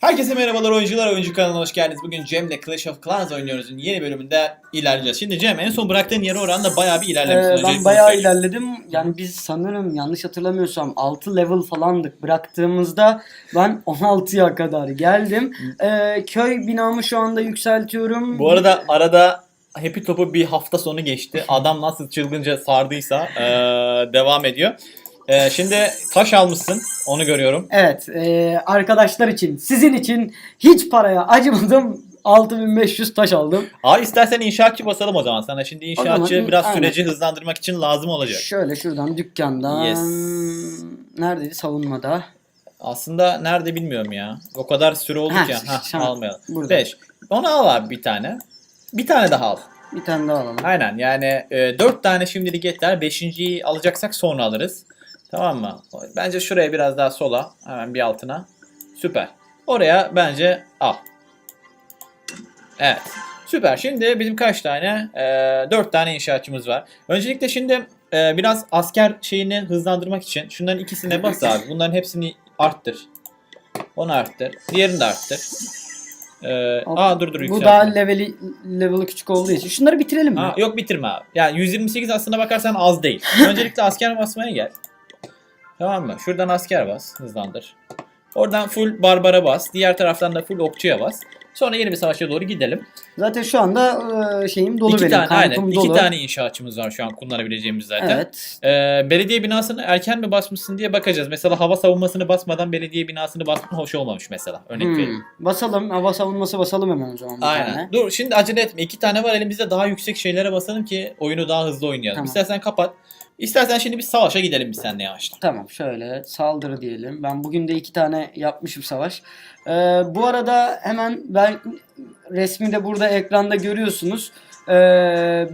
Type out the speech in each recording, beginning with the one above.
Herkese merhabalar oyuncular, oyuncu kanalına hoş geldiniz. Bugün Cem'le Clash of Clans oynuyoruz'un yeni bölümünde ilerleyeceğiz. Şimdi Cem en son bıraktığın yere oranla bayağı bir ilerlemişsin. Ee, ben bayağı söyleyeyim. ilerledim. Yani biz sanırım yanlış hatırlamıyorsam 6 level falandık. Bıraktığımızda ben 16'ya kadar geldim. Ee, köy binamı şu anda yükseltiyorum. Bu arada arada Happy Top'u bir hafta sonu geçti. Adam nasıl çılgınca sardıysa eee, devam ediyor. Eee, şimdi taş almışsın, onu görüyorum. Evet e, arkadaşlar için sizin için hiç paraya acımadım. 6500 taş aldım. Abi istersen inşaatçı basalım o zaman. Sana şimdi inşaatçı zaman, biraz aynen. süreci hızlandırmak için lazım olacak. Şöyle şuradan dükkandan. Yes. Neredeydi savunmada? Aslında nerede bilmiyorum ya. O kadar süre oldu Heh, ki. An almayalım. burada. 5. Onu al abi bir tane. Bir tane daha al. Bir tane daha alalım. Aynen yani e, 4 tane şimdilik yeter. 5.yi alacaksak sonra alırız. Tamam mı? Bence şuraya biraz daha sola. Hemen bir altına. Süper. Oraya bence al. Evet. Süper. Şimdi bizim kaç tane? E, 4 tane inşaatçımız var. Öncelikle şimdi e, biraz asker şeyini hızlandırmak için şunların ikisine bas abi. Bunların hepsini arttır. Onu arttır. Diğerini de arttır. E, aa dur dur Bu yükseltme. daha leveli, level'ı küçük olduğu için. Şunları bitirelim mi? Ha, yok bitirme abi. Yani 128 aslına bakarsan az değil. Öncelikle asker basmaya gel. Tamam mı? Şuradan asker bas. Hızlandır. Oradan full barbara bas. Diğer taraftan da full okçuya bas. Sonra yeni bir savaşa doğru gidelim. Zaten şu anda e, şeyim dolu iki benim. tane, aynen. kampım İki dolu. tane inşaatçımız var şu an kullanabileceğimiz zaten. Evet. Ee, belediye binasını erken mi basmışsın diye bakacağız. Mesela hava savunmasını basmadan belediye binasını basman hoş olmamış mesela. Örnek Hmm. vereyim. Basalım. Hava savunması basalım hemen o zaman Aynen. tane. Dur şimdi acele etme. İki tane var elimizde daha yüksek şeylere basalım ki oyunu daha hızlı oynayalım. Tamam. İstersen kapat. İstersen şimdi bir savaşa gidelim biz seninle yavaştan. Tamam şöyle saldırı diyelim. Ben bugün de iki tane yapmışım savaş. Ee, bu arada hemen ben resmi de burada ekranda görüyorsunuz. Ee,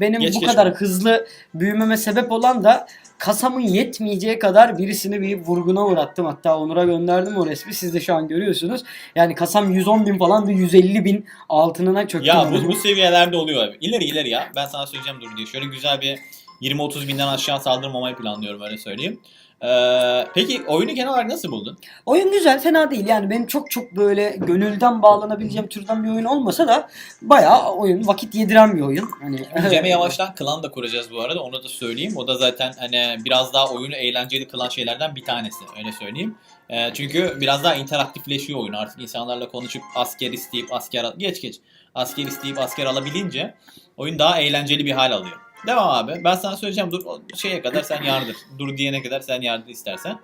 benim Geç, bu geç kadar onu. hızlı büyümeme sebep olan da kasamın yetmeyeceği kadar birisini bir vurguna uğrattım. Hatta Onur'a gönderdim o resmi. Siz de şu an görüyorsunuz. Yani kasam 110 bin falan da 150 bin altınına çöktü. Ya bu, bu seviyelerde oluyor abi. İleri ileri ya. Ben sana söyleyeceğim dur diye. Şöyle güzel bir 20-30 binden aşağı saldırmamayı planlıyorum öyle söyleyeyim. Ee, peki oyunu genel olarak nasıl buldun? Oyun güzel, fena değil. Yani benim çok çok böyle gönülden bağlanabileceğim türden bir oyun olmasa da bayağı oyun, vakit yediren bir oyun. Hani Cem'e yavaştan klan da kuracağız bu arada. Onu da söyleyeyim. O da zaten hani biraz daha oyunu eğlenceli kılan şeylerden bir tanesi. Öyle söyleyeyim. Ee, çünkü biraz daha interaktifleşiyor oyun. Artık insanlarla konuşup asker isteyip asker al... Geç geç. Asker isteyip asker alabilince oyun daha eğlenceli bir hal alıyor. Devam abi. Ben sana söyleyeceğim. Dur şeye kadar sen yardır. Dur diyene kadar sen yardır istersen.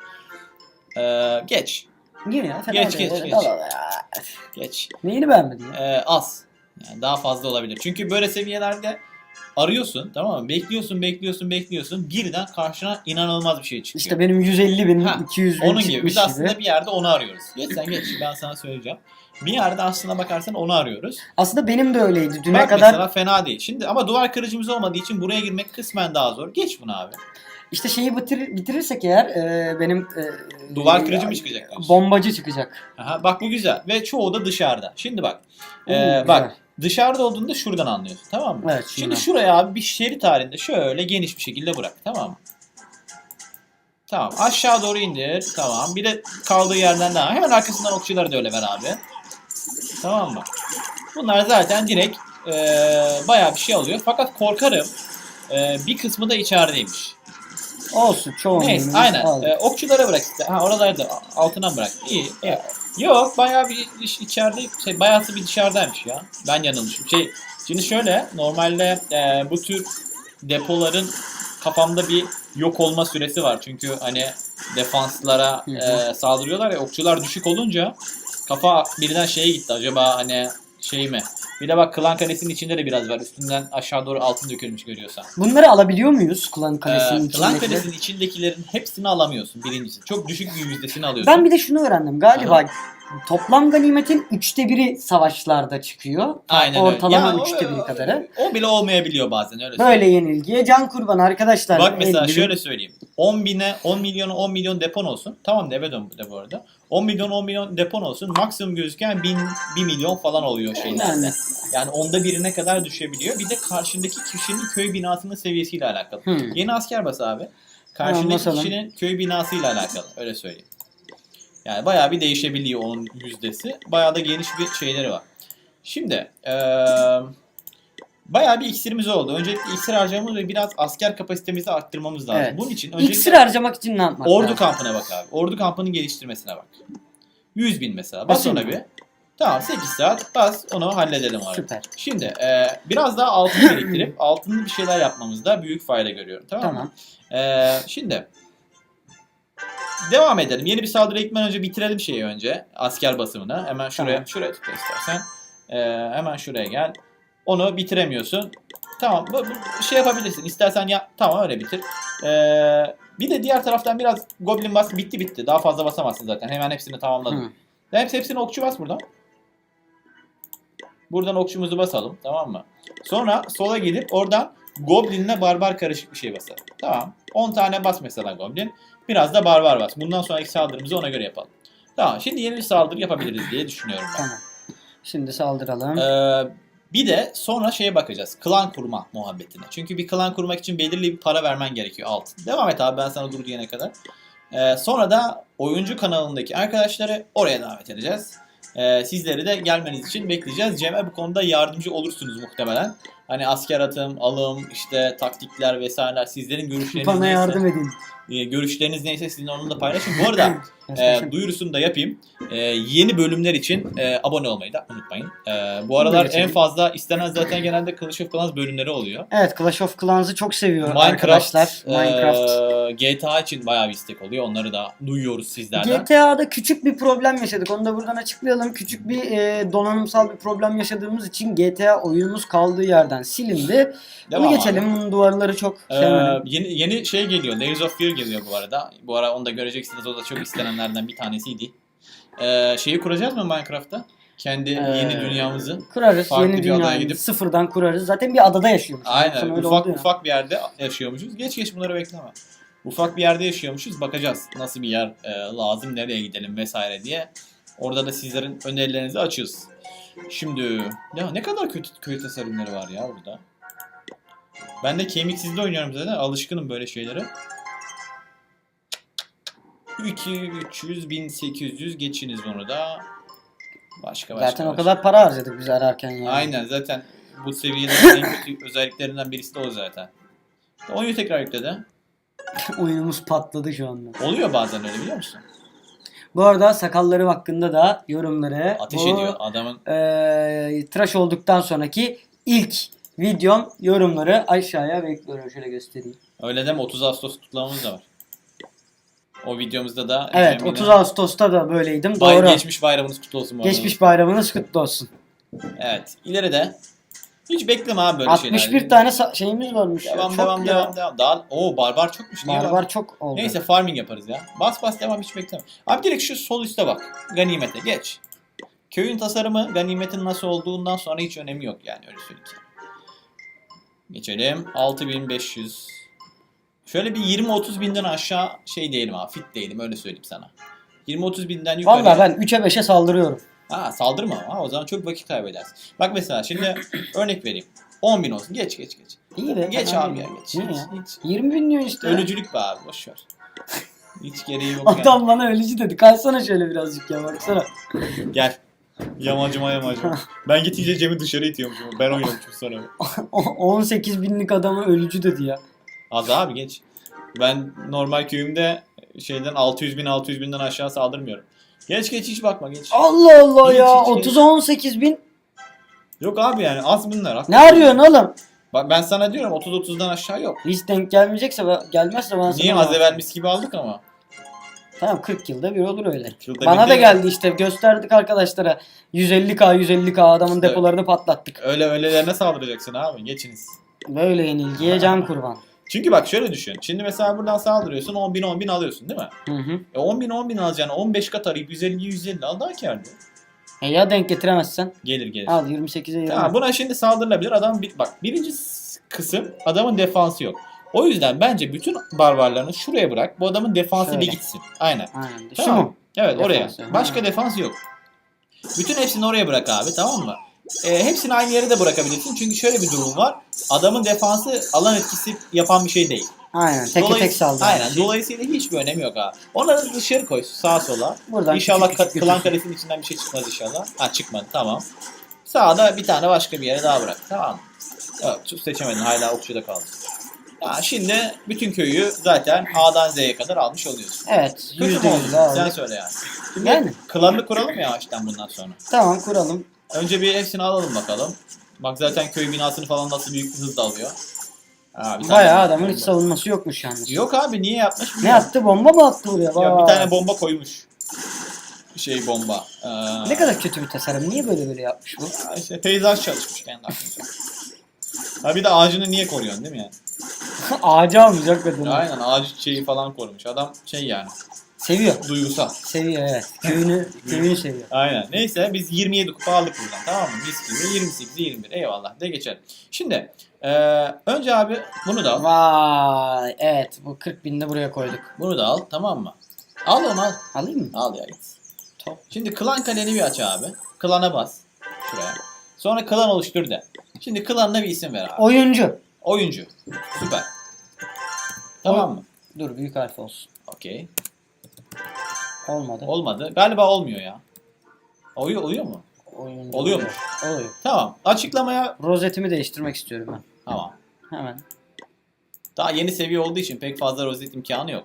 Ee, geç. Niye ya? Fena Geç, değil. geç, geç. dal al ya. Geç. Neyini beğenmedin ya? Ee, az. Yani daha fazla olabilir. Çünkü böyle seviyelerde arıyorsun tamam mı? Bekliyorsun, bekliyorsun, bekliyorsun. Birden karşına inanılmaz bir şey çıkıyor. İşte benim 150 bin, Ha, 200 bin Onun gibi. Biz aslında bir yerde onu arıyoruz. Geç sen geç. Ben sana söyleyeceğim. Bir yerde aslına bakarsan onu arıyoruz. Aslında benim de öyleydi. Düne Bak kadar mesela fena değil. Şimdi ama duvar kırıcımız olmadığı için buraya girmek kısmen daha zor. Geç bunu abi. işte şeyi bitir, bitirirsek eğer e, benim e, Duvar kırıcı mı çıkacak? Bombacı çıkacak. Aha, bak bu güzel. Ve çoğu da dışarıda. Şimdi bak. Oo, Ee, güzel. bak dışarıda olduğunda şuradan anlıyorsun tamam mı? Evet, Şimdi şuradan. şuraya abi bir şerit halinde şöyle geniş bir şekilde bırak tamam mı? Tamam aşağı doğru indir tamam bir de kaldığı yerden daha hemen arkasından okçuları da öyle ver abi. Tamam mı? Bunlar zaten direkt eee bayağı bir şey alıyor fakat korkarım eee, bir kısmı da içerideymiş. Olsun çoğunluğunu Neyse aynen. Eee, okçulara bırak ha oraları da altına bırak iyi. iyi. Yok bayağı bir iç- içeride şey bayağısı bir dışarıdaymış ya. Ben yanılmışım. Şey şimdi şöyle normalde e, bu tür depoların kafamda bir yok olma süresi var. Çünkü hani defanslara e, saldırıyorlar ya okçular düşük olunca kafa birden şeye gitti. Acaba hani şey mi? Bir de bak Klan Kalesi'nin içinde de biraz var. Üstünden aşağı doğru altın dökülmüş görüyorsan. Bunları alabiliyor muyuz Klan Ee, Kalesi'nin Klan içindekileri? Kalesi'nin içindekilerin hepsini alamıyorsun birincisi. Çok düşük bir yüzdesini alıyorsun. Ben bir de şunu öğrendim. Galiba. Toplam ganimetin üçte biri savaşlarda çıkıyor. Aynen Ortalama. Ya, üçte biri kadarı. O bile olmayabiliyor bazen öyle Böyle yenilgiye can kurban arkadaşlar. Bak mesela 50 bin- şöyle söyleyeyim. 10 bine 10 milyonu 10 milyon depon olsun. Tamam da eve dön bu da bu arada. 10 milyon 10 milyon depon olsun. Maksimum gözüken 1000 1 milyon falan oluyor şeylerde. Yani. Yani onda birine kadar düşebiliyor. Bir de karşındaki kişinin köy binasının seviyesiyle alakalı. Hmm. Yeni asker bas abi. Karşındaki kişinin köy binasıyla alakalı. Öyle söyleyeyim. Yani bayağı bir değişebiliyor onun yüzdesi. Bayağı da geniş bir şeyleri var. Şimdi eee bayağı bir iksirimiz oldu. Öncelikle iksir harcamamız ve biraz asker kapasitemizi arttırmamız lazım. Evet. Bunun için öncelikle İksir harcamak için ne yapmak ordu lazım? kampına bak abi. Ordu kampının geliştirmesine bak. 100 bin mesela. Bas Basayım ona mı? bir. Tamam 8 saat bas onu halledelim abi. Süper. Şimdi e, biraz daha altın biriktirip altınlı bir şeyler yapmamızda büyük fayda görüyorum. Tamam, mı? Tamam. E, şimdi devam edelim. Yeni bir saldırı gitmeden önce bitirelim şeyi önce. Asker basımını. Hemen şuraya Tamam. şuraya tıkla istersen. E, hemen şuraya gel. Onu bitiremiyorsun. Tamam bu, bu şey yapabilirsin. İstersen ya tamam öyle bitir. E, bir de diğer taraftan biraz goblin bas bitti bitti. Daha fazla basamazsın zaten. Hemen hepsini tamamladım. Hı. Hepsi hepsini okçu bas buradan. Buradan okçumuzu basalım tamam mı? Sonra sola gidip oradan Goblin'le barbar karışık bir şey basalım. Tamam. 10 tane bas mesela Goblin. Biraz da barbar bas. Bundan sonraki saldırımızı ona göre yapalım. Tamam. Şimdi yeni bir saldırı yapabiliriz diye düşünüyorum ben. Tamam. Şimdi saldıralım. Ee, bir de sonra şeye bakacağız. Klan kurma muhabbetine. Çünkü bir klan kurmak için belirli bir para vermen gerekiyor altın. Devam et abi ben sana dur diyene kadar. Ee, sonra da oyuncu kanalındaki arkadaşları oraya davet edeceğiz. Ee, sizleri de gelmeniz için bekleyeceğiz. Cem'e bu konuda yardımcı olursunuz muhtemelen. Hani asker atım, alım, işte taktikler vesaireler sizlerin görüşleriniz Bana neyse, yardım edin. e, görüşleriniz neyse sizin onunla paylaşın. Bu arada e, duyurusunu da yapayım. E, yeni bölümler için e, abone olmayı da unutmayın. E, bu aralar en fazla istenen zaten genelde Clash of Clans bölümleri oluyor. Evet Clash of Clans'ı çok seviyor Minecraft, arkadaşlar. Minecraft. e, GTA için bayağı bir istek oluyor. Onları da duyuyoruz sizlerden. GTA'da küçük bir problem yaşadık. Onu da buradan açıklayalım. Küçük bir e, donanımsal bir problem yaşadığımız için GTA oyunumuz kaldığı yerden silindi. Devam Bunu geçelim. Bunun duvarları çok Ee, yeni, yeni şey geliyor. Layers of Fear geliyor bu arada. Bu ara onu da göreceksiniz. O da çok istenenlerden bir tanesiydi. Ee, şeyi kuracağız mı Minecraft'ta? Kendi Ee, yeni dünyamızı. Kurarız. farklı Yeni bir dünyayı gidip- sıfırdan kurarız. Zaten bir adada yaşıyoruz. Aynen. Ufak oldu ya. ufak bir yerde yaşıyormuşuz. Geç geç bunları bekleme. Ufak bir yerde yaşıyormuşuz. Bakacağız nasıl bir yer e, lazım, nereye gidelim vesaire diye. Orada da sizlerin önerilerinizi açığız. Şimdi ya ne kadar kötü köy tasarımları var ya burada. Ben de kemiksizde oynuyorum zaten. Alışkınım böyle şeylere. 2 300 1800 geçiniz bunu da. Başka başka. Zaten o başka. kadar para harcadık biz ararken yani. Aynen zaten bu seviyede en kötü özelliklerinden birisi de o zaten. Oyunu tekrar yükledi. Oyunumuz patladı şu anda. Oluyor bazen öyle biliyor musun? Bu arada sakallarım hakkında da yorumları Ateş bu, ediyor adamın. eee, tıraş olduktan sonraki ilk videom yorumları aşağıya bekliyorum. Şöyle göstereyim. Öyle deme 30 Ağustos kutlamamız da var. O videomuzda da Evet Cemile- 30 Ağustos'ta da böyleydim. Bay- Doğru. Geçmiş bayramınız kutlu olsun bu. Geçmiş bayramınız kutlu olsun. Evet. İleride hiç bekleme abi böyle şeyler. 61 tane sa- şeyimiz varmış. ya. Devam Çok devam ya. devam devam. Daha o barbar çokmuş. Niye Barbar çok oldu. Neyse farming yaparız ya. Bas bas devam hiç bekleme. Abi direkt şu sol üste bak. Ganimete geç. Köyün tasarımı ganimetin nasıl olduğundan sonra hiç önemi yok yani öyle söyleyeyim. Geçelim. 6500. Şöyle bir 20-30 binden aşağı şey değilim abi. Fit değilim öyle söyleyeyim sana. 20-30 binden yukarı. Valla ben 3'e 5'e saldırıyorum. Ha saldırma ha o zaman çok vakit kaybedersin. Bak mesela şimdi örnek vereyim. 10 bin olsun. Geç geç geç. İyi be. Geç fena abi ya geç. Niye Hiç, ya? hiç. 20 bin diyor işte. Ölücülük be abi boş ver. Hiç gereği yok yani. Adam bana ölücü dedi. Kaysana şöyle birazcık ya baksana. Gel. Yamacıma yamacıma. ben gidince Cem'i dışarı itiyormuşum. Ben oynamışım sonra. O- 18 binlik adama ölücü dedi ya. Az abi geç. Ben normal köyümde şeyden 600 bin 600 binden aşağı saldırmıyorum. Geç geç hiç bakma geç. Allah Allah Hiç, ya. hiç, hiç. 30'a 18 bin. Yok abi yani az bunlar. Ne arıyorsun oğlum? Bak ben sana diyorum 30-30'dan aşağı yok. Hiç denk gelmeyecekse ben- gelmezse bana Niye az evvel mis gibi aldık ama. Tamam 40 yılda bir olur öyle. Yılda Bana bir da geldi işte gösterdik arkadaşlara. 150k 150k adamın İşte- depolarını patlattık. Öyle öylelerine saldıracaksın abi geçiniz. Böyle yenilgiye can kurban. Çünkü bak şöyle düşün. Şimdi mesela buradan saldırıyorsun 10 bin 10 bin alıyorsun değil mi? Hı hı. E 10 bin 10 bin alacağını 15 kat arayıp 150 150 al daha kârlı. E ya denk getiremezsen? Gelir gelir. Al 28'e 20. Tamam buna şimdi saldırılabilir. Adam bir, bak birinci kısım adamın defansı yok. O yüzden bence bütün barbarlarını şuraya bırak. Bu adamın defansı Şöyle. bir gitsin. Aynen. Aynen. Şu Tamam. mu? Evet Defansı, oraya. Başka ha. defans yok. Bütün hepsini oraya bırak abi tamam mı? E, hepsini aynı yere de bırakabilirsin. Çünkü şöyle bir durum var. Adamın defansı alan etkisi yapan bir şey değil. Aynen. Dolayıs- tek saldırı. Aynen. Dolayısıyla hiçbir önemi yok ha. Onları dışarı koy sağa sola. Buradan inşallah küçük küçük klan karesinin içinden bir şey çıkmaz inşallah. Ha çıkmadı tamam. Sağda bir tane başka bir yere daha bırak. Tamam. Yok çok seçemedin hala okçuda kaldı. Ya şimdi bütün köyü zaten A'dan Z'ye kadar almış oluyorsun. Evet. Kötü mü oldu? Sen söyle yani. Şimdi Yani. klanını kuralım ya yavaştan bundan sonra. Tamam kuralım. Önce bir hepsini alalım bakalım. Bak zaten köy binasını falan nasıl büyük bir hızla alıyor. Ha, bir tane Bayağı bomba. adamın hiç savunması yokmuş yalnız. Yok abi niye yapmış? Ne bilmiyorum. attı? Bomba mı attı buraya? Ya bir tane bomba koymuş. Şey bomba. Ee, Ne kadar kötü bir tasarım. Niye böyle böyle yapmış bu? Ha işte peyzaj çalışmış kendi aklınca. Ha bir de ağacını niye koruyorsun değil mi yani? Ağacı almayacak kadın. Aynen ağaç şeyi falan korumuş. Adam şey yani Seviyor. duygusal. Seviyor evet. Köyünü, köyünü seviyor. Aynen. Neyse biz 27 kupa aldık buradan tamam mı? Mis gibi 28 21 eyvallah de geçelim. Şimdi eee, önce abi bunu da al. Vay evet bu 40 binde buraya koyduk. Bunu da al tamam mı? Al onu al. Alayım mı? Al ya git. Top. Şimdi klan kaleni bir aç abi. Klana bas. Şuraya. Sonra klan oluştur de. Şimdi klanına bir isim ver abi. Oyuncu. Oyuncu. Süper. Tamam mı? Dur büyük harf olsun. Okey. Olmadı. Olmadı. Galiba olmuyor ya. Oluyor, oluyor mu? Oluyormuş. Oluyor. Oluyor. Tamam. Açıklamaya Rozetimi değiştirmek istiyorum ben. tamam. Hemen. Daha yeni seviye olduğu için pek fazla rozet imkanı yok.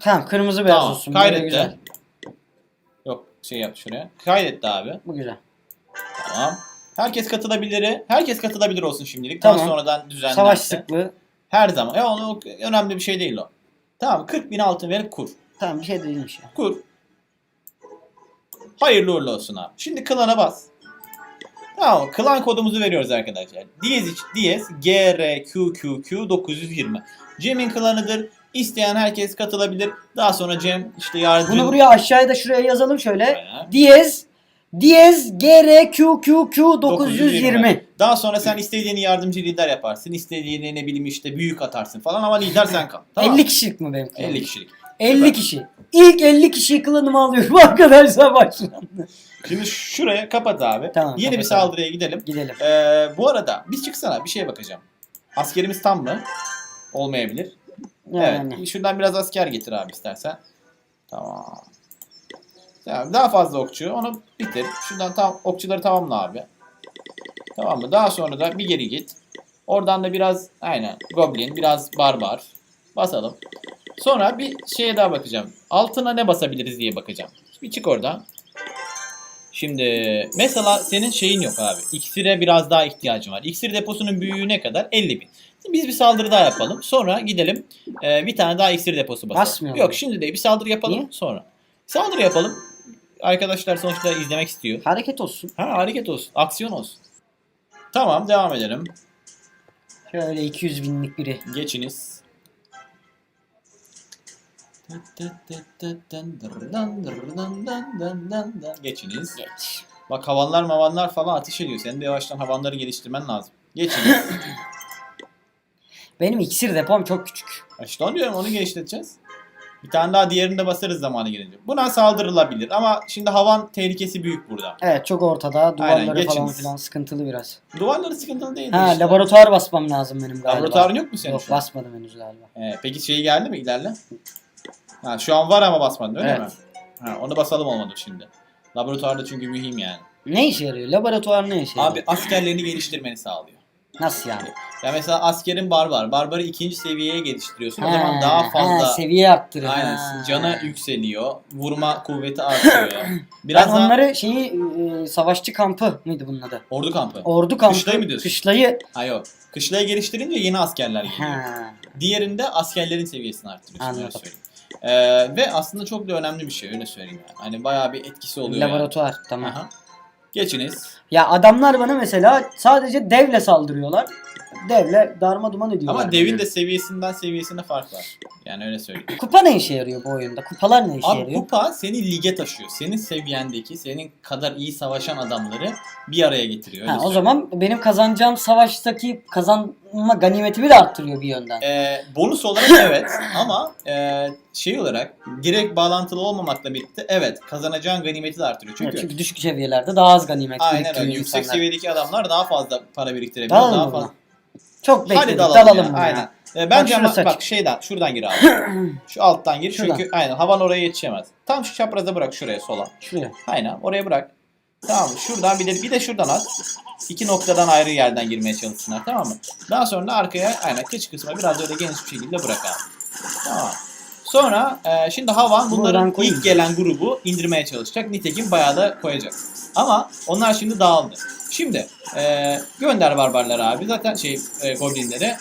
Tamam kırmızı beyaz tamam. olsun. Böyle Kaydet güzel. Yok şey yap şuraya. Kaydet de abi. Bu güzel. Tamam. Herkes katılabilir. Herkes katılabilir olsun şimdilik. Daha Tamam. sonradan düzenlerse. Savaş sıklığı. Her zaman. Ya onu önemli bir şey değil o. Tamam 40 bin altın verip kur. Tamam bir şey değilmiş ya. Kur. Hayırlı uğurlu olsun abi. Şimdi klana bas. Tamam klan kodumuzu veriyoruz arkadaşlar. Diyez, diyez GRQQQ 920. Cem'in klanıdır. İsteyen herkes katılabilir. Daha sonra Cem işte yardımcı... Bunu buraya aşağıya da şuraya yazalım şöyle. Aynen. Diyez Diyez GRQQQ 920. Daha sonra sen istediğini yardımcı lider yaparsın. İstediğini ne bileyim işte büyük atarsın falan ama lider sen kal. Tamam. 50 kişilik mi benim klanım? 50 kişilik. 50 Süper. kişi. İlk 50 kişiyi klanıma alıyorum arkadaşlar başlandı. Şimdi şuraya kapat abi. Tamam, Yeni bir kapatalım. saldırıya gidelim. Gidelim. Ee, bu arada biz çıksana bir şeye bakacağım. Askerimiz tam mı? Olmayabilir. Yani. Evet. Şuradan biraz asker getir abi istersen. Tamam. Tamam. Daha fazla okçu. Onu bitir. Şuradan tam okçuları tamamla abi. Tamam mı? Daha sonra da bir geri git. Oradan da biraz aynen goblin, biraz barbar. Basalım. Sonra bir şeye daha bakacağım. Altına ne basabiliriz diye bakacağım. Bir çık oradan. Şimdi mesela senin şeyin yok abi. İksire biraz daha ihtiyacın var. İksir deposunun büyüğü ne kadar? 50 bin. Biz bir saldırı daha yapalım. Sonra gidelim e, bir tane daha iksir deposu basalım. Basmıyor Yok mu? şimdi değil. Bir saldırı yapalım Niye? sonra. Saldırı yapalım. Arkadaşlar sonuçta izlemek istiyor. Hareket olsun. Ha hareket olsun. Aksiyon olsun. Tamam devam edelim. Şöyle 200 binlik biri. Geçiniz. Geçiniz. Geç. Bak havanlar mavanlar falan ateş ediyor. Senin de yavaştan havanları geliştirmen lazım. Geçiniz. Benim iksir depom çok küçük. Ha İşte onu diyorum onu geliştireceğiz. Bir tane daha diğerini de basarız zamanı gelince. Buna saldırılabilir ama şimdi havan tehlikesi büyük burada. Evet çok ortada. Duvarları falan geçiniz. filan sıkıntılı biraz. Duvarları sıkıntılı değil. Ha işte. laboratuvar basmam lazım benim galiba. Laboratuvarın yok mu senin Yok basmadım henüz galiba. Ee, peki şey geldi mi ilerle? Ha, şu an var ama basmadın öyle Evet. mi? Ha, onu basalım olmadı şimdi. Laboratuvarda çünkü mühim yani. Ne işe yarıyor? Laboratuvar ne işe yarıyor? Abi askerlerini geliştirmeni sağlıyor. Nasıl yani? Ya mesela askerin barbar. Barbarı ikinci seviyeye geliştiriyorsun. O Ha, zaman daha ha, fazla seviye arttırıyor. aynen Ha. canı yükseliyor. Vurma kuvveti artıyor. Biraz ben daha onları şeyi e, savaşçı kampı mıydı bunun adı? ordu kampı. Ordu kampı. Kışlayı mı diyorsun? Kışlayı. Ha yok. Kışlaya geliştirince yeni askerler geliyor. Ha. Diğerinde askerlerin seviyesini arttırıyorsun. Anladım. Ee, ve aslında çok da önemli bir şey öyle söyleyeyim yani. Hani bayağı bir etkisi oluyor yani. Laboratuvar tamam. Aha. Geçiniz. Ya adamlar bana mesela sadece devle saldırıyorlar. Devle darma duman ediyorlar. Ama devin de seviyesinden seviyesine fark var. Yani öyle söyleyeyim. Kupa ne işe yarıyor bu oyunda? Kupalar ne işe Abi yarıyor? kupa seni lige taşıyor. Senin seviyendeki, senin kadar iyi savaşan adamları bir araya getiriyor. Öyle Ha, o söyleyeyim. zaman benim kazanacağım savaştaki kazanma ganimetimi de arttırıyor bir yönden. Ee, bonus olarak evet ama e, şey olarak direkt bağlantılı olmamakla birlikte evet kazanacağın ganimeti de artırıyor. Çünkü, Çünkü, düşük seviyelerde daha az ganimet aynen öyle biriktiriyor yüksek insanlar. seviyedeki adamlar daha fazla para biriktirebiliyor. Daha mı fazla. Çok bekledik. Hadi Dalalım, dalalım, ya. Aynen. E, bence ama şurası bak açık. şeyden şuradan gir abi. Şu alttan gir Şuradan. çünkü aynen havan oraya yetişemez. Tam şu çapraza bırak şuraya sola. Şuraya. Aynen oraya bırak. Tamam? Şuradan bir de bir de şuradan at. İki noktadan ayrı yerden girmeye çalışsınlar tamam mı? Daha sonra da arkaya aynen kıç kısmına biraz öyle geniş bir şekilde bırak abi. Tamam. Sonra e, şimdi Havan bunların ilk gelen grubu indirmeye çalışacak. Nitekim bayağı da koyacak. Ama onlar şimdi dağıldı. Şimdi e, gönder barbarlar abi. Zaten şey e, goblinleri.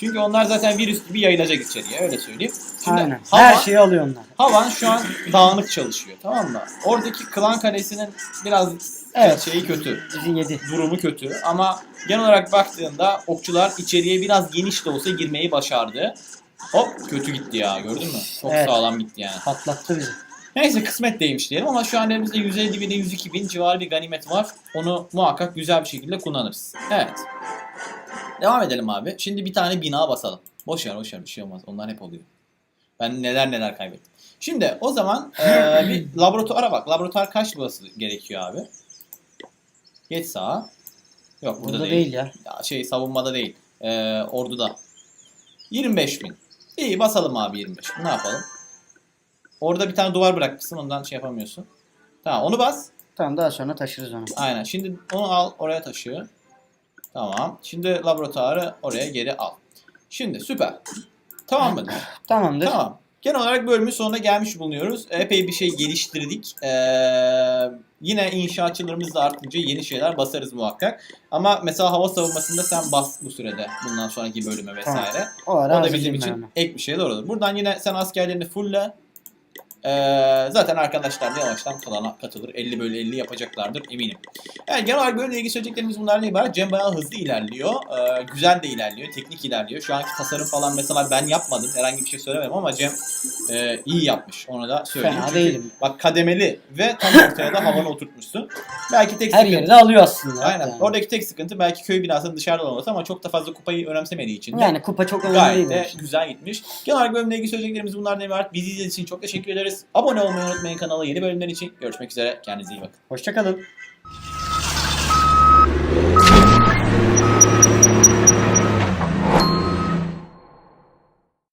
Çünkü onlar zaten virüs gibi yayılacak içeriye öyle söyleyeyim. Şimdi Aynen. Havan, Her şeyi alıyor onlar. Havan şu an dağınık çalışıyor tamam mı? Oradaki klan kalesinin biraz Evet. şeyi kötü. Bizi yedi. Durumu kötü ama genel olarak baktığında okçular içeriye biraz geniş de olsa girmeyi başardı. Hop kötü gitti ya gördün mü? Çok Evet. sağlam gitti yani. Patlattı bizi. Neyse kısmet değilmiş diyelim ama şu an elimizde 150 bin 102 bin civarı bir ganimet var. Onu muhakkak güzel bir şekilde kullanırız. Evet. Devam edelim abi. Şimdi bir tane bina basalım. Boş ver boş ver bir şey olmaz. Onlar hep oluyor. Ben neler neler kaybettim. Şimdi o zaman eee, bir laboratuvara bak. Laboratuvar kaç burası gerekiyor abi? Geç sağa. Yok burada, Burada değil. değil ya. Ya şey savunmada değil. Eee orduda. 25 bin. İyi basalım abi 25 bin. Ne yapalım? Orada bir tane duvar bırakmışsın ondan şey yapamıyorsun. Tamam onu bas. Tamam daha sonra taşırız onu. Aynen. Şimdi onu al oraya taşı. Tamam. Şimdi laboratuvarı oraya geri al. Şimdi süper. Tamam mıdır? Tamamdır. tamam. Genel olarak bölümün sonuna gelmiş bulunuyoruz. Epey bir şey geliştirdik. Ee, yine inşaatçılarımız da artınca yeni şeyler basarız muhakkak. Ama mesela hava savunmasında sen bas bu sürede. Bundan sonraki bölüme vesaire. O ara O da bizim için ek bir şeyler olur. Buradan yine sen askerlerini fulle. Ee, zaten arkadaşlar da yavaştan klana katılır. 50 bölü 50 yapacaklardır eminim. Yani genel olarak bölümle ilgili söyleyeceklerimiz bunlarla ibaret. Cem bayağı hızlı ilerliyor. Ee, güzel de ilerliyor. Teknik ilerliyor. Şu anki tasarım falan mesela ben yapmadım. Herhangi bir şey söylemem ama Cem e, iyi yapmış. Onu da söyleyeyim. Fena Çünkü değilim. Bak kademeli ve tam ortaya da havanı oturtmuşsun. Belki tek Her sıkıntı... yeri de alıyor aslında. Aynen. Yani, Oradaki tek sıkıntı belki köy binasının dışarıda olması ama çok da fazla kupayı önemsemediği için yani kupa çok önemli Gayet de güzel gitmiş. Genel olarak bölümle ilgili söyleyeceklerimiz bunlardan ibaret. Bizi izlediğiniz için çok teşekkür ederiz. Abone olmayı unutmayın kanala yeni bölümler için. Görüşmek üzere. Kendinize iyi bakın. Hoşçakalın.